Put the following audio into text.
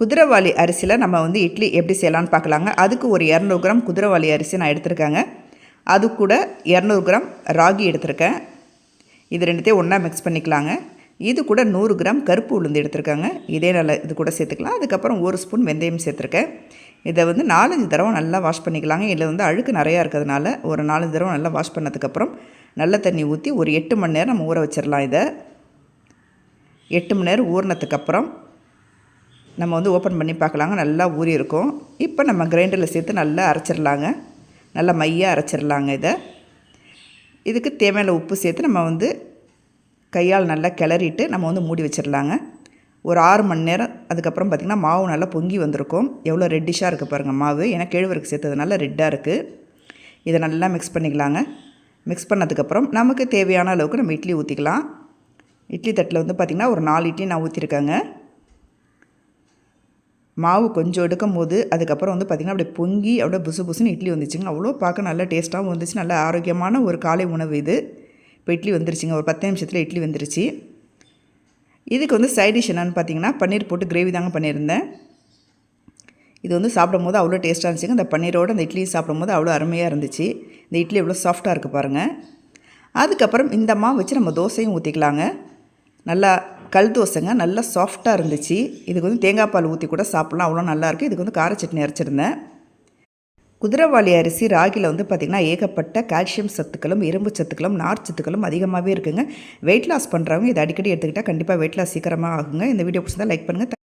குதிரைவாளி அரிசியில் நம்ம வந்து இட்லி எப்படி செய்யலாம்னு பார்க்கலாங்க. அதுக்கு ஒரு இரநூறு கிராம் குதிரைவாளி அரிசி நான் எடுத்திருக்கேங்க. அது கூட இரநூறு கிராம் ராகி எடுத்திருக்கேன். இது ரெண்டுத்தையும் ஒன்றா மிக்ஸ் பண்ணிக்கலாங்க. இது கூட நூறு கிராம் கருப்பு உளுந்து எடுத்திருக்காங்க. இதே நல்ல இது கூட சேர்த்துக்கலாம். அதுக்கப்புறம் ஒரு ஸ்பூன் வெந்தயம் சேர்த்துருக்கேன். இதை வந்து நாலஞ்சு தடவை நல்லா வாஷ் பண்ணிக்கலாங்க. இதில் வந்து அழுக்கு நிறையா இருக்கிறதுனால ஒரு நாலஞ்சு தடவை நல்லா வாஷ் பண்ணதுக்கப்புறம் நல்ல தண்ணி ஊற்றி ஒரு எட்டு மணி நேரம் நம்ம ஊற வச்சிடலாம் இதை. எட்டு மணி நேரம் ஊறினதுக்கப்புறம் நம்ம வந்து ஓப்பன் பண்ணி பார்க்கலாங்க. நல்லா ஊறி இருக்கும். இப்போ நம்ம கிரைண்டரில் சேர்த்து நல்லா அரைச்சிடலாங்க. நல்லா மையாக அரைச்சிடலாங்க இதை. இதுக்கு தேவையான உப்பு சேர்த்து நம்ம வந்து கையால் நல்லா கிளறிட்டு நம்ம வந்து மூடி வச்சிடலாங்க. ஒரு ஆறு மணி நேரம். அதுக்கப்புறம் பார்த்திங்கன்னா மாவு நல்லா பொங்கி வந்திருக்கும். எவ்வளோ ரெட்டிஷாக இருக்குது பாருங்கள் மாவு. ஏன்னா கேழ்வரகு சேர்த்ததுனால ரெட்டாக இருக்குது இதை நல்லா மிக்ஸ் பண்ணிக்கலாங்க. மிக்ஸ் பண்ணதுக்கப்புறம் நமக்கு தேவையான அளவுக்கு நம்ம இட்லி ஊற்றிக்கலாம் இட்லி தட்டில் வந்து பார்த்திங்கன்னா ஒரு நாலு இட்லி நான் ஊற்றிருக்கேங்க மாவு கொஞ்சம் எடுக்கும் போது அதுக்கப்புறம் வந்து பார்த்திங்கன்னா அப்படியே பொங்கி அப்படியே புசு புசுன்னு இட்லி வந்துச்சுங்க. அவ்வளோ பார்க்க நல்ல டேஸ்ட்டாகவும் வந்துச்சு. நல்ல ஆரோக்கியமான ஒரு காலை உணவு இது. இப்போ இட்லி வந்துருச்சுங்க. ஒரு பத்து நிமிஷத்தில் இட்லி வந்துருச்சு. இதுக்கு வந்து சைட் டிஷ் என்னென்னு பார்த்தீங்கன்னா பன்னீர் போட்டு கிரேவி தாங்க பண்ணியிருந்தேன். இது வந்து சாப்பிடும் போது அவ்வளோ டேஸ்ட்டாக இருந்துச்சுங்க. அந்த பன்னீரோடு அந்த இட்லி சாப்பிடும்போது அவ்வளோ அருமையாக இருந்துச்சு. இந்த இட்லி எவ்வளோ சாஃப்டாக இருக்குது பாருங்கள் அதுக்கப்புறம் இந்த மாவு வச்சு நம்ம தோசையும் ஊற்றிக்கலாங்க நல்லா கல் தோசைங்க நல்லா சாஃப்டாக இருந்துச்சு. இதுக்கு வந்து தேங்காய் பால் ஊற்றி கூட சாப்பிட்லாம். அவ்வளோ நல்லாயிருக்கு இதுக்கு வந்து கார சட்னி அரைச்சிருந்தேன். குதிரைவாளி அரிசி ராகியில் வந்து பார்த்திங்கன்னா ஏகப்பட்ட கால்சியம் சத்துக்களும் இரும்பு சத்துக்களும் நார் சத்துக்களும் அதிகமாகவே இருக்குங்க. வெயிட் லாஸ் பண்ணுறவங்க இதை அடிக்கடி எடுத்துக்கிட்டால் கண்டிப்பாக வெயிட் லாஸ் சீக்கிரமாக ஆகுங்க. இந்த வீடியோ பிடிச்சிருந்தா லைக் பண்ணுங்கள்